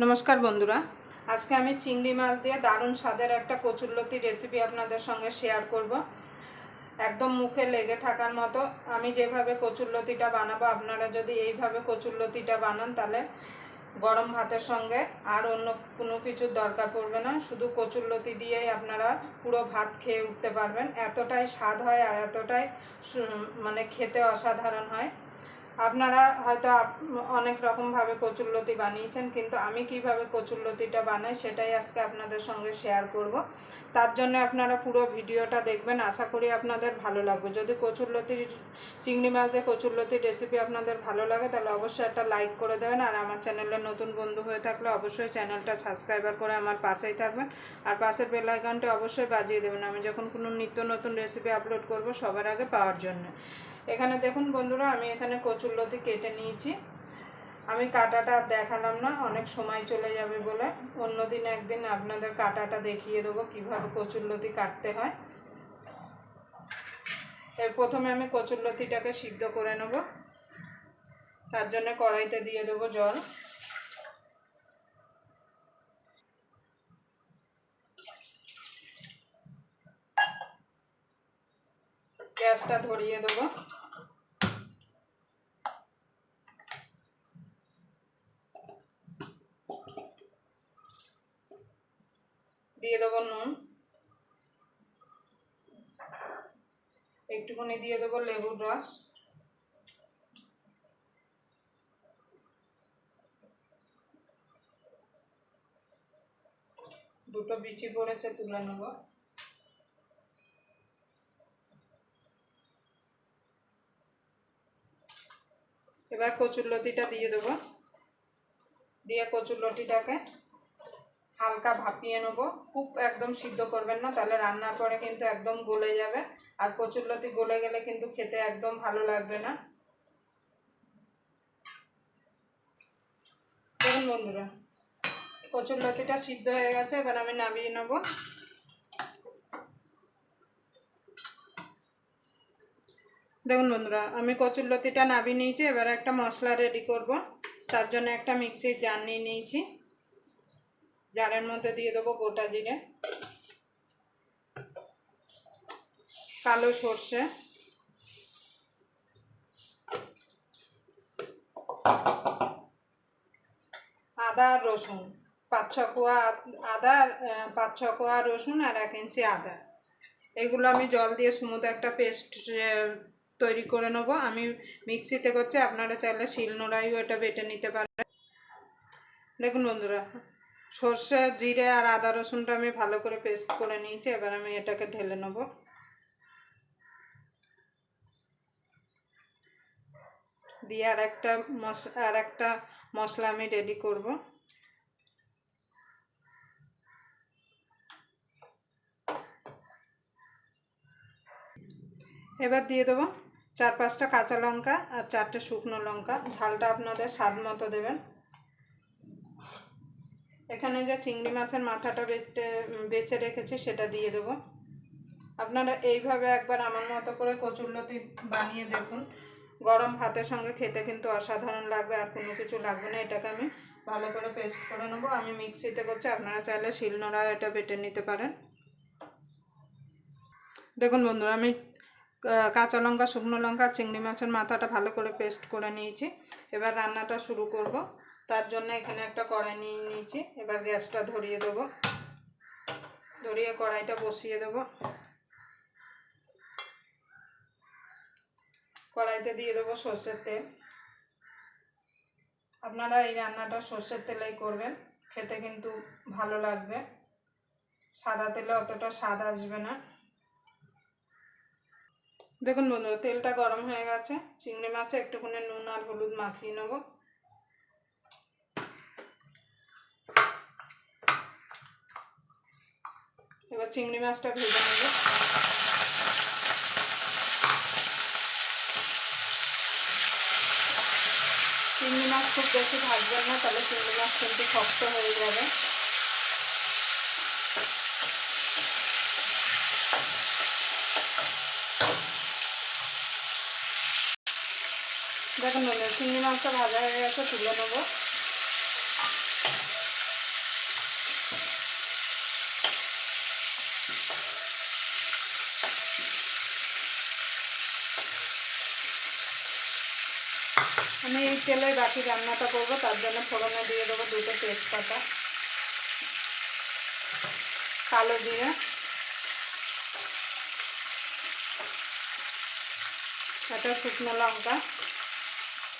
নমস্কার বন্ধুরা। আজকে আমি চিংড়ি মাছ দিয়ে দারুণ স্বাদের একটা কচুরলতি রেসিপি আপনাদের সঙ্গে শেয়ার করব। একদম মুখে লেগে থাকার মতো আমি যেভাবে কচুরলতিটা বানাবো, আপনারা যদি এইভাবে কচুরলতিটা বানান তাহলে গরম ভাতের সঙ্গে আর অন্য কোনো কিছুর দরকার পড়বে না। শুধু কচুরলতি দিয়েই আপনারা পুরো ভাত খেয়ে উঠতে পারবেন। এতটাই স্বাদ হয় আর এতটাই মানে খেতে অসাধারণ হয়। আপনারা হয়তো অনেক রকমভাবে কচুরলতি বানিয়েছেন, কিন্তু আমি কীভাবে কচুরলতিটা বানাই সেটাই আজকে আপনাদের সঙ্গে শেয়ার করব। তার জন্য আপনারা পুরো ভিডিওটা দেখবেন, আশা করি আপনাদের ভালো লাগবে। যদি কচুরলতির, চিংড়ি মাছ দিয়ে কচুরলতির রেসিপি আপনাদের ভালো লাগে, তাহলে অবশ্যই একটা লাইক করে দেবেন। আর আমার চ্যানেলে নতুন বন্ধু হয়ে থাকলে অবশ্যই চ্যানেলটা সাবস্ক্রাইবার করে আমার পাশেই থাকবেন। আর পাশের বেল আইকনটি অবশ্যই বাজিয়ে দেবেন। আমি যখন কোনো নিত্য নতুন রেসিপি আপলোড করব সবার আগে পাওয়ার জন্য। এখানে দেখুন বন্ধুরা, আমি এখানে কচুরলতি কেটে নিয়েছি। আমি কাটাটা দেখালাম না, অনেক সময় চলে যাবে বলে। অন্যদিন একদিন আপনাদের কাটাটা দেখিয়ে দেবো, কীভাবে কচুরলতি কাটতে হয়। এর প্রথমে আমি কচুরলতিটাকে সিদ্ধ করে নেব। তার জন্য কড়াইতে দিয়ে দেবো জল। গ্যাসটা ধরিয়ে দেবো। দিয়ে দেবো নুন। একটুখানি দিয়ে দেবো লেবুর রস। দুটো বিচি পড়েছে তুলে নেব। এবার কচুরলতিটা দিয়ে দেবো। দিয়ে কচুর কচুরলতিটাকে হালকা ভাপিয়ে নেব। খুব একদম সিদ্ধ করবেন না, তাহলে রান্নার পরে কিন্তু একদম গলে যাবে। আর কচুরলতি গলে গেলে কিন্তু খেতে একদম ভালো লাগবে না। দেখুন বন্ধুরা কচুরলতিটা সিদ্ধ হয়ে গেছে, এবার আমি নামিয়ে নেব। দেখুন বন্ধুরা, আমি কচুরলতিটা নামিয়ে নিয়েছি, এবার একটা মশলা রেডি করব। তার জন্য একটা মিক্সির জার নিয়ে নিয়েছি। জারের মধ্যে দিয়ে দেবো গোটা জিরে। কালো সর্ষে। আদা আর রসুন। পাঁচ ছ কোয়া আদা পাঁচ ছ কোয়া রসুন আর এক ইঞ্চি আদা। এগুলো আমি জল দিয়ে স্মুথ একটা পেস্ট তৈরি করে নেব। আমি মিক্সিতে করছি, আপনারা চাইলে শিলনোড়াইও এটা বেটে নিতে পারেন। দেখুন বন্ধুরা, সর্ষে, জিরে আর আদা রসুনটা আমি ভালো করে পেস্ট করে নিয়েছি, এবার আমি এটাকে ঢেলে নেব। দিয়ে আর একটা মশ আর একটা মশলা আমি রেডি করব। এবার দিয়ে দেবো চার পাঁচটা কাঁচা লঙ্কা আর চারটে শুকনো লঙ্কা। ঝালটা আপনাদের স্বাদ মতো দেবেন। এখানে যে চিংড়ি মাছের মাথাটা বেটে বেছে রেখেছি, সেটা দিয়ে দেবো। আপনারা এইভাবে একবার আমার মতো করে কচুরলতি বানিয়ে দেখুন। গরম ভাতের সঙ্গে খেতে কিন্তু অসাধারণ লাগবে, আর কোনো কিছু লাগবে না। এটাকে আমি ভালো করে পেস্ট করে নেব। আমি মিক্সিতে করছি, আপনারা চাইলে শিলনোড়া এটা বেটে নিতে পারেন। দেখুন বন্ধুরা, আমি কাঁচা লঙ্কা, শুকনো লঙ্কা, চিংড়ি মাছের মাথাটা ভালো করে পেস্ট করে নিয়েছি। এবার রান্নাটা শুরু করব। তার জন্য এখানে একটা কড়াই নিয়ে নিয়েছি। এবার গ্যাসটা ধরিয়ে দেবো। ধরিয়ে কড়াইটা বসিয়ে দেবো। কড়াইতে দিয়ে দেবো সর্ষের তেল। আপনারা এই রান্নাটা সর্ষের তেলেই করবেন। খেতে কিন্তু ভালো লাগবে। সাদা তেলে অতটা স্বাদ আসবে না। দেখুন বন্ধুরা তেলটা গরম হয়ে গেছে। চিংড়ি মাছে একটুখানি নুন আর হলুদ মাখিয়ে নেব। এবার চিংড়ি মাছটা ভেজে নেব। চিংড়ি মাছ খুব বেশি ভাজবেন না, তাহলে চিংড়ি মাছ কিন্তু শক্ত হয়ে যাবে। দেখুন বন্ধুরা চিংড়ি মাছটা ভাজা হয়ে গেছে, তুলে নেব। আমি এই তেলে বাকি রান্নাটা করব, তার জন্য ফোড়নে দিয়ে দেবো দুটো তেজপাতা। কালো দিয়ে একটা শুকনো লঙ্কা।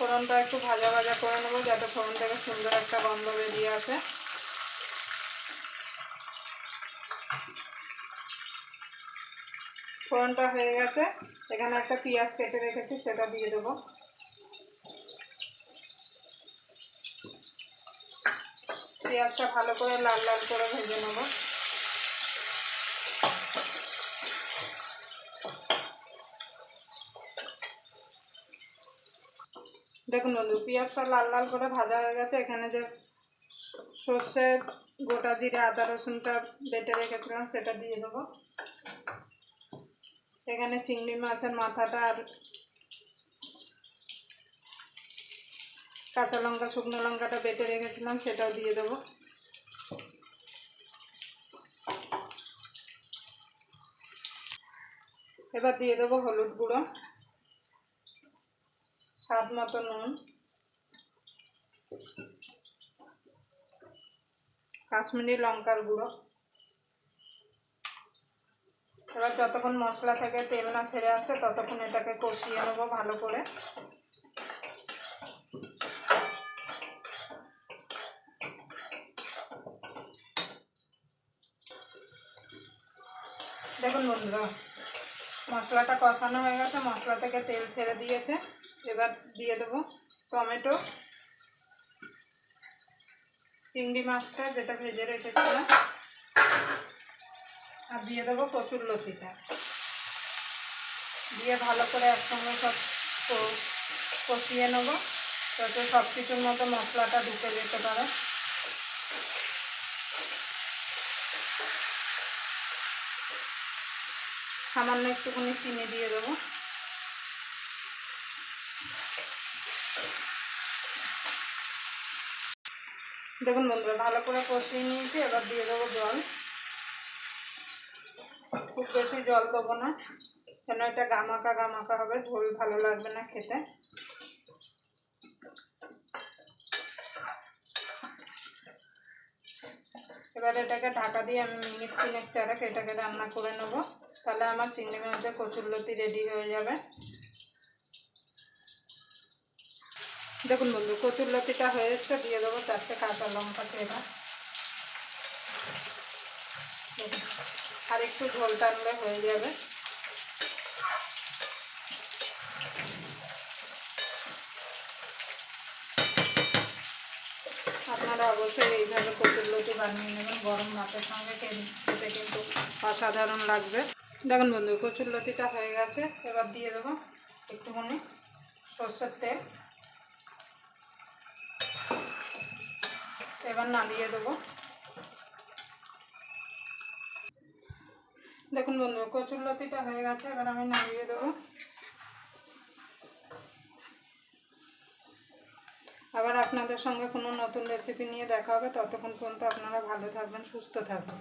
ফোড়নটা একটু ভাজা ভাজা করে নেব, যাতে ফোড়ন থেকে সুন্দর একটা গন্ধ বেরিয়ে আসে। ফোড়নটা হয়ে গেছে। এখানে একটা পেঁয়াজ কেটে রেখেছি, সেটা দিয়ে দেবো। পেঁয়াজটা ভালো করে লাল লাল করে ভেজে নেব। দেখুন বন্ধু, পেঁয়াজটা লাল লাল করে ভাজা হয়ে গেছে। এখানে যে সর্ষে গোটা জিরে, আদা, রসুনটা বেটে রেখেছিলাম, সেটা দিয়ে দেবো। এখানে চিংড়ি মাছের মাথাটা আর কাঁচা লঙ্কা, শুকনো লঙ্কাটা বেটে রেখেছিলাম, সেটাও দিয়ে দেবো। এবার দিয়ে দেবো হলুদ গুঁড়ো। স্বাদ মতো নুন, কাশ্মীরি লঙ্কার গুঁড়ো। এবার যতক্ষণ মশলা থেকে তেল না ছেড়ে আসে ততক্ষণ এটাকে কষিয়ে নেব ভালো করে। দেখুন বন্ধুরা, মশলাটা কষানো হয়ে গেছে, মশলা থেকে তেল ছেড়ে দিয়েছে। এবার দিয়ে দেবো টমেটো। চিংড়ি মাছটা যেটা ভেজে রেখেছিলাম। আর দিয়ে দেবো কচুর লতিটা। দিয়ে ভালো করে একসঙ্গে সব কষিয়ে নেব। যাতে সব কিছুর মতো মশলাটা ঢুকে যেতে পারে। সামান্য একটুখানি চিনি দিয়ে দেবো। দেখুন বন্ধুরা, ভালো করে কষিয়ে নিয়েছি, এবার দিয়ে দেবো জল। খুব বেশি জল দেবো না, কেন এটা গামাকা গামাকা হবে, ঝোল ভালো লাগবে না খেতে। এবার এটাকে ঢাকা দিয়ে আমি মিনিট তিনেক চারেক এটাকে রান্না করে নেব। তাহলে আমার চিংড়ি মাছের কচুরলতি রেডি হয়ে যাবে। দেখুন বন্ধু কচুরলতিটা হয়ে এসছে, দিয়ে দেবো চারটে কাঁচা লঙ্কা চেরা। আর একটু ঝোল টানলে হয়ে যাবে। আপনারা অবশ্যই এইভাবে কচুরলতি বানিয়ে নেবেন, গরম ভাতের সঙ্গে খেতে কিন্তু অসাধারণ লাগবে। দেখুন বন্ধু কচুরলতিটা হয়ে গেছে, এবার দিয়ে দেবো একটুখানি সর্ষের তেল। এবার নামিয়ে দেবো। দেখুন বন্ধু কচুরলতিটা হয়ে গেছে, এবার আমি নামিয়ে দেবো। আবার আপনাদের সঙ্গে কোনো নতুন রেসিপি নিয়ে দেখা হবে, ততক্ষণ পর্যন্ত আপনারা ভালো থাকবেন, সুস্থ থাকবেন।